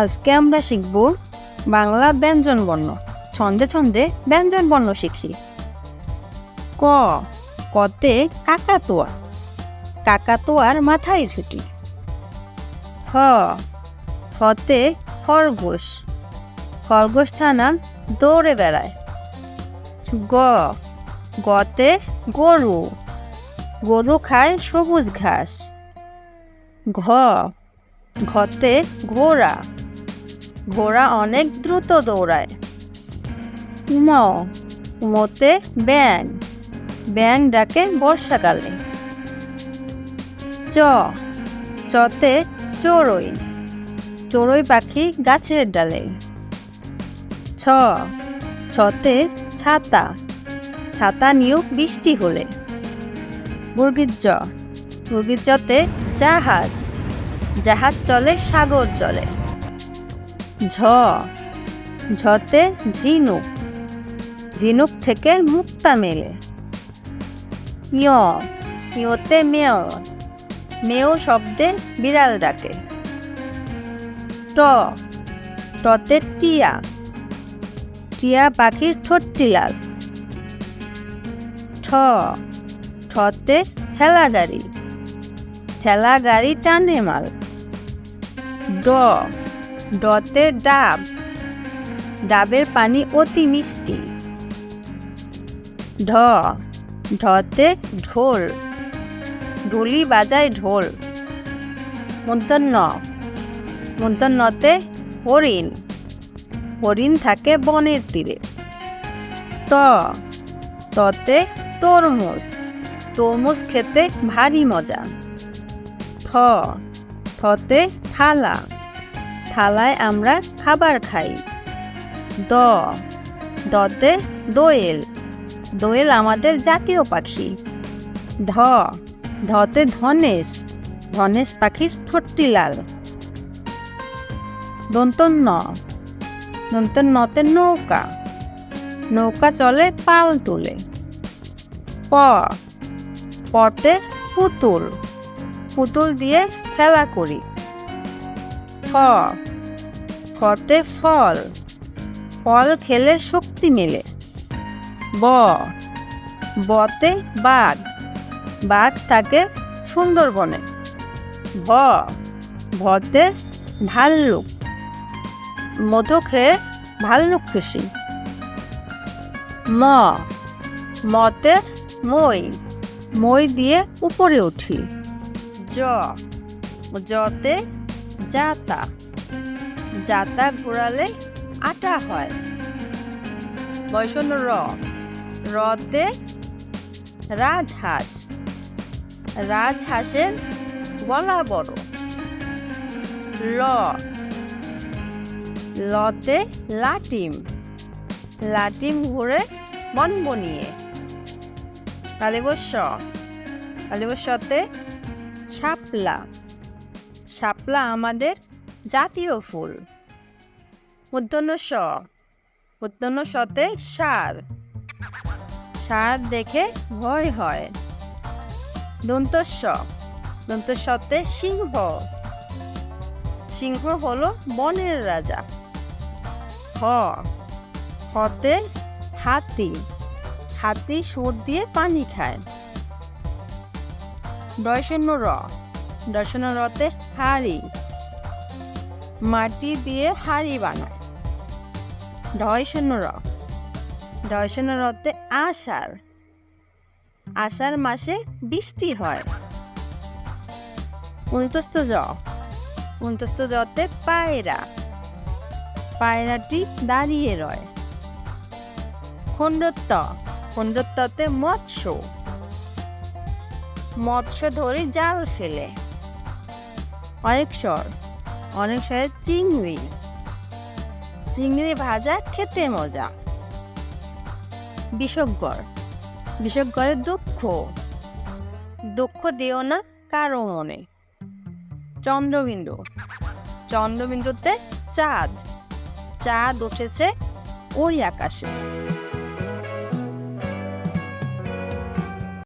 আজকে আমরা শিখব বাংলা ব্যঞ্জন বর্ণ। ছন্দে ছন্দে ব্যঞ্জন বর্ণ শিখি। ক, কতে কাকাতুয়া। কাকাতুয়ার মাথায় ছুটি খ খতে খরগোশ। খরগোশ ছানা দৌড়ে বেড়ায়। গ, গতে গরু। গরু খায় সবুজ ঘাস। ঘ, ঘতে ঘোড়া। ঘোড়া অনেক দ্রুত দৌড়ায়। মতে ব্যাং ব্যাং ডাকে বর্ষাকালে। চ, চতে চড়ুই। চড়ুই পাখি গাছের ডালে। ছ, ছতে ছাতা। ছাতা নিয়েও বৃষ্টি হলে। মুরগির জ মুরগির জতে জাহাজ। জাহাজ চলে, সাগর চলে। ঝ। ঝতে ঝিনুক। ঝিনুক থেকে মুক্তা মেলে। ইয় ইয়তে মেয়। মেয় শব্দে বিড়াল ডাকে। ট। টতে টিয়া। টিয়া পাখির ছোট্টি লাল। ঠ। ঠতে ঠেলা গাড়ি ঠেলা গাড়ি টানে মাল। ড। ডতে ডাব। ডাবের পানি অতি মিষ্টি। ঢ। ঢতে ঢোল। ঢুলি বাজায় ঢোল। মন্তন্য মন্তন্যতে হরিণ। হরিণ থাকে বনের তীরে। ত। ততে তরমুজ। তরমুজ খেতে ভারী মজা। থ। থতে থালা। থালায় আমরা খাবার খাই। দ, দতে দোয়েল। দোয়েল আমাদের জাতীয় পাখি। ধ, ধতে ধনেশ। ধনেশ পাখির ঠোঁটটি লাল দন্তন্য দন্তন্যতে নৌকা। নৌকা চলে পাল তুলে। প, পতে পুতুল। পুতুল দিয়ে খেলা করি। ফ ফতে ফল। ফল খেলে শক্তি মেলে। ব। বতে বাঘ। বাঘ থাকে সুন্দরবনে ভ। ভতে ভাল্লুক। মধু খেয়ে ভাল্লুক খুশি। ম। মতে মই। মই দিয়ে উপরে উঠি। জ। জতে জাতা জাতা ঘোরালে আটা হয়। বৈষণ্য র। রতে রাজহাঁস। রাজহাঁসের গলা বড়। ল। লতে লাটিম। লাটিম ঘুরে মন বনিয়ে। কালিবস্য। কালিবস্যতে শাপলা। শাপলা আমাদের জাতীয় ফুল। মূর্ধন্য স মূর্ধন্য সতে সার। সার দেখে ভয় হয়। দন্তস্ব দন্তস্বতে সিংহ। সিংহ হলো বনের রাজা। হ। হতে হাতি। হাতি সুর দিয়ে পানি খায়। দর্শন্য র। রতে হাড়ি, মাটি দিয়ে হাড়ি বানায়। ঢয় শূন্য র ঢয় রতে আষাঢ়। আষাঢ় মাসে বৃষ্টি হয়। উনতস্ত জ উনতস্ত জতে পায়রা। পায়রাটি দাঁড়িয়ে রয়। খণ্ডত্ব, খণ্ডত্বতে মৎস্য। মৎস্য ধরে জাল ফেলে। অনেক স্বর অনেক স্বরে চিংড়ি। চিংড়ি ভাজা খেতে মজা। বিষজ্ঞর বিষজ্ঞরের দুঃখ। দুঃখ দিও না কারও মনে। চন্দ্রবিন্দু, চন্দ্রবিন্দুতে চাঁদ। চাঁদ উঠেছে ওই আকাশে।